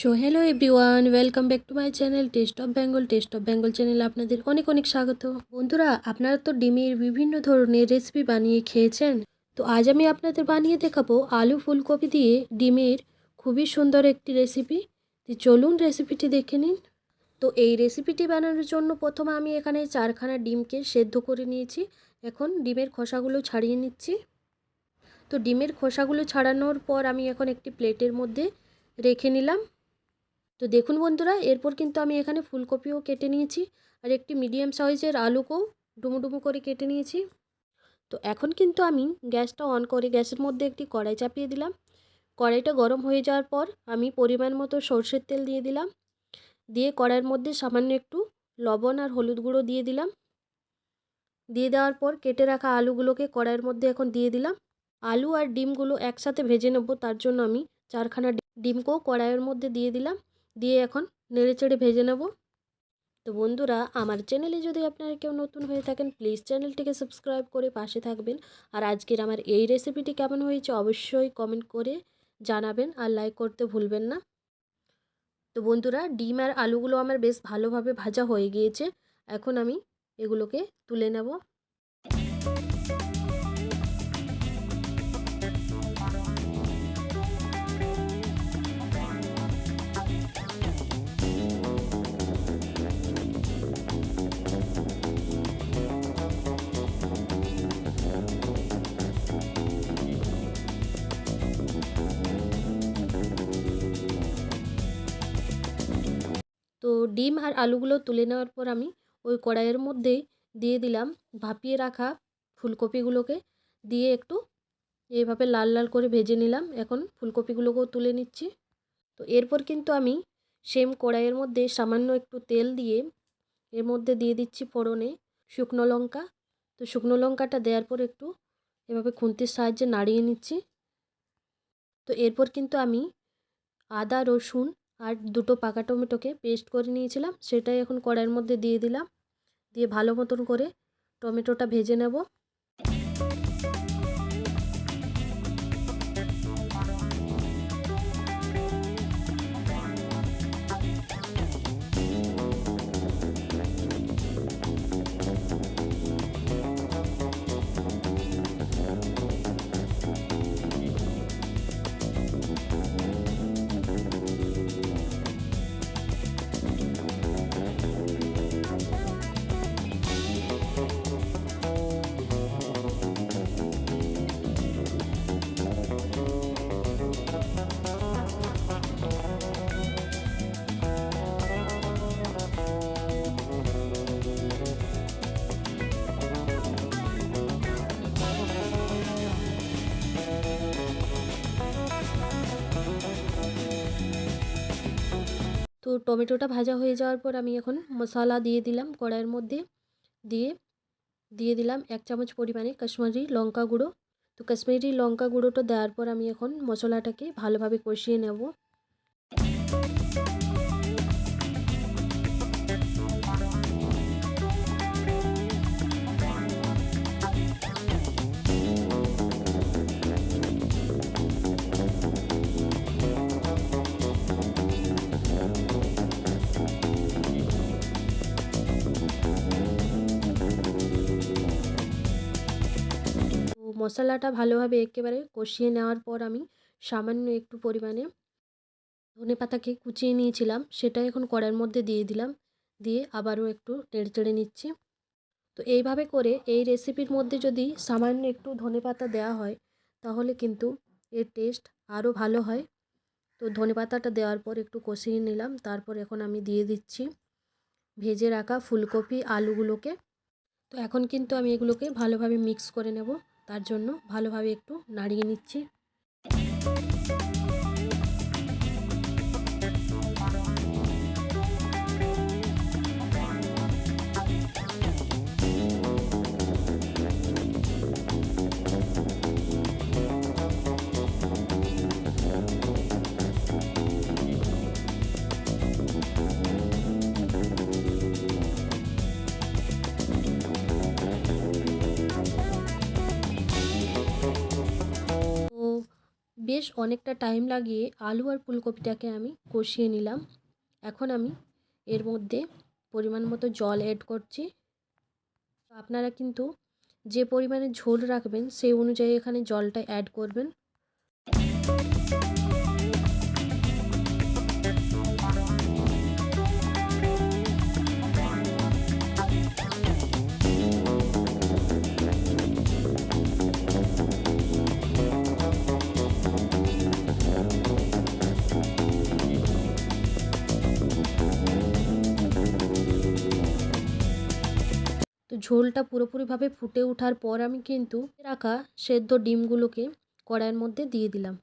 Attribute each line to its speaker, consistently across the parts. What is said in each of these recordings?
Speaker 1: So hello everyone welcome back to my channel taste of Bengal taste of Bengal চ্যানেলে আপনাদের অনেক অনেক স্বাগত। বন্ধুরা, আপনারা তো ডিমের বিভিন্ন ধরনের রেসিপি বানিয়ে খেয়েছেন। তো আজ আমি আপনাদের বানিয়ে দেখাবো আলু ফুলকপি দিয়ে ডিমের খুবই সুন্দর একটি রেসিপি চলুন রেসিপিটি দেখে নিন। তো এই রেসিপিটি বানানোর জন্য প্রথমে আমি এখানে চারখানা ডিমকে সেদ্ধ করে নিয়েছি। এখন ডিমের খোসাগুলো ছাড়িয়ে নিচ্ছি। তো ডিমের খোসাগুলো ছাড়ানোর পর আমি এখন একটি প্লেটের মধ্যে রেখে নিলাম। তো দেখুন বন্ধুরা, এরপর কিন্তু আমি এখানে ফুলকপিও কেটে নিয়েছি আর একটি মিডিয়াম সাইজের আলুকেও ডুমো ডুমো করে কেটে নিয়েছি। তো এখন কিন্তু আমি গ্যাসটা অন করে গ্যাসের মধ্যে একটি কড়াই চাপিয়ে দিলাম। কড়াইটা গরম হয়ে যাওয়ার পর আমি পরিমাণ মতো সর্ষের তেল দিয়ে দিলাম। দিয়ে কড়াইয়ের মধ্যে সামান্য একটু লবণ আর হলুদ গুঁড়ো দিয়ে দিলাম। দিয়ে দেওয়ার পর কেটে রাখা আলুগুলোকে কড়াইয়ের মধ্যে এখন দিয়ে দিলাম। আলু আর ডিমগুলো একসাথে ভেজে নেব, তার জন্য আমি চারখানা ডিমকেও কড়াইয়ের মধ্যে দিয়ে দিলাম। দিয়ে এখন নেড়ে চেড়ে ভেজে নেব। তো বন্ধুরা, আমার চ্যানেলে যদি আপনারা কেউ নতুন হয়ে থাকেন প্লিজ চ্যানেলটিকে সাবস্ক্রাইব করে পাশে থাকবেন। আর আজকের আমার এই রেসিপিটি কেমন হয়েছে অবশ্যই কমেন্ট করে জানাবেন আর লাইক করতে ভুলবেন না। তো বন্ধুরা, ডিম আর আলুগুলো আমার বেশ ভালোভাবে ভাজা হয়ে গিয়েছে। এখন আমি এগুলোকে তুলে নেব। তো ডিম আর আলুগুলো তুলে নেওয়ার পর আমি ওই কড়াইয়ের মধ্যে দিয়ে দিলাম ভাপিয়ে রাখা ফুলকপিগুলোকে। দিয়ে একটু এইভাবে লাল লাল করে ভেজে নিলাম। এখন ফুলকপিগুলোকেও তুলে নিচ্ছি। তো এরপর কিন্তু আমি সেম কড়াইয়ের মধ্যে সামান্য একটু তেল দিয়ে এর মধ্যে দিয়ে দিচ্ছি ফোড়নে শুকনো লঙ্কা। তো শুকনো লঙ্কাটা দেওয়ার পর একটু এভাবে খুন্তির সাহায্যে নাড়িয়ে নিচ্ছি। তো এরপর কিন্তু আমি আদা, রসুন আর দুটো পাকা টমেটোকে পেস্ট করে নিয়েছিলাম, সেটাই এখন কড়াইয়ের মধ্যে দিয়ে দিলাম। দিয়ে ভালো মতন করে টমেটোটা ভেজে নেব। টমেটোটা ভাজা হয়ে যাওয়ার পর আমি এখন মশলা দিয়ে দিলাম কড়াইয়ের মধ্যে দিয়ে দিয়ে দিলাম এক চামচ পরিমাণে কাশ্মীরি লঙ্কা গুঁড়ো। তো কাশ্মীরি লঙ্কা গুঁড়োটা দেওয়ার পর আমি এখন মশলাটাকে ভালোভাবে কষিয়ে নেব। মশলাটা ভালোভাবে একেবারে কষিয়ে নেওয়ার পর আমি সামান্য একটু পরিমাণে ধনে পাতাকে কুচিয়ে নিয়েছিলাম সেটা এখন কড়াইয়ের মধ্যে দিয়ে দিলাম, দিয়ে আবারও একটু নেড়ে চেড়ে নিচ্ছি। তো এইভাবে করে এই রেসিপির মধ্যে যদি সামান্য একটু ধনে পাতা দেওয়া হয়, তাহলে কিন্তু এর টেস্ট আরও ভালো হয়। তো ধনে পাতাটা দেওয়ার পর একটু কষিয়ে নিলাম, তারপর এখন আমি দিয়ে দিচ্ছি ভেজে রাখা ফুলকপি আলুগুলোকে। তো এখন কিন্তু আমি এগুলোকে ভালোভাবে মিক্স করে নেব। তার জন্য ভালোভাবে একটু নাড়িয়ে নিচ্ছি। বেশ অনেকটা টাইম লাগিয়ে আলু আর ফুলকপিটাকে আমি কষিয়ে নিলাম। এখন আমি এর মধ্যে পরিমাণ মতো জল অ্যাড করছি। আপনারা কিন্তু যে পরিমাণে ঝোল রাখবেন, সেই অনুযায়ী এখানে জলটা অ্যাড করবেন। ঝোলটা পুরোপুরিভাবে ফুটে ওঠার পর আমি কিন্তু রাখা সেদ্ধ ডিমগুলোকে কড়াইয়ের মধ্যে দিয়ে দিলাম।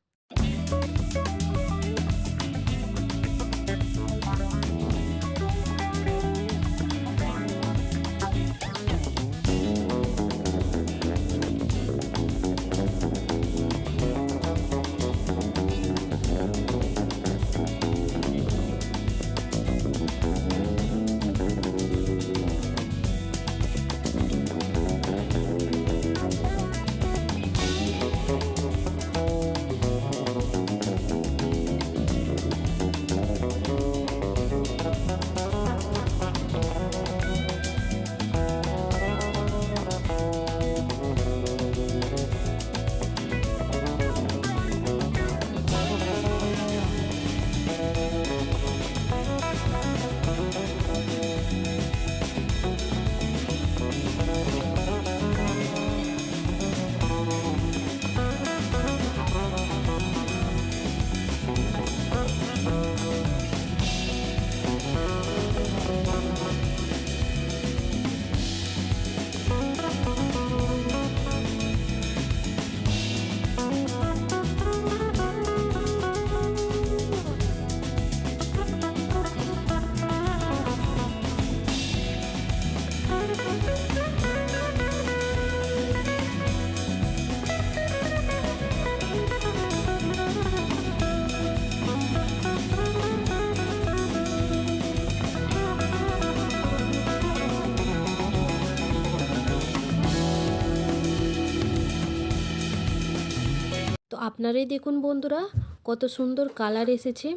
Speaker 1: তো আপনারাই দেখুন বন্ধুরা, কত সুন্দর কালার এসেছে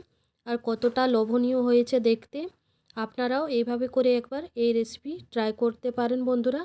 Speaker 1: আর কতটা লোভনীয় হয়েছে দেখতে। আপনারাও এইভাবে করে একবার এই রেসিপি ট্রাই করতে পারেন বন্ধুরা।